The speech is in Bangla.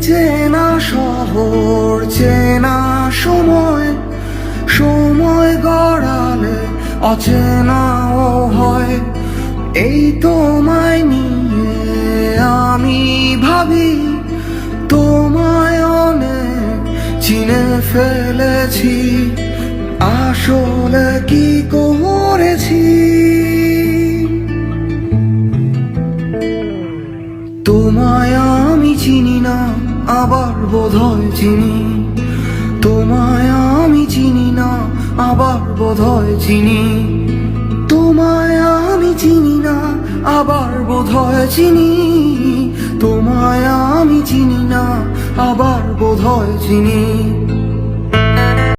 চেনা শহর, চেনা সময় সময় গড়ালে অচেনাও হয়। এই তোমায় নিয়ে আমি ভাবি, তোমায় অনেক চিনে ফেলেছি। আসলে কি করেছি? তোমায় বোধহয় চিনি। তোমায় আমি চিনি না, আবার বোধহয় চিনি। তোমায় আমি চিনি না, আবার বোধহয় চিনি। তোমায় আমি চিনি না, আবার বোধহয় চিনি।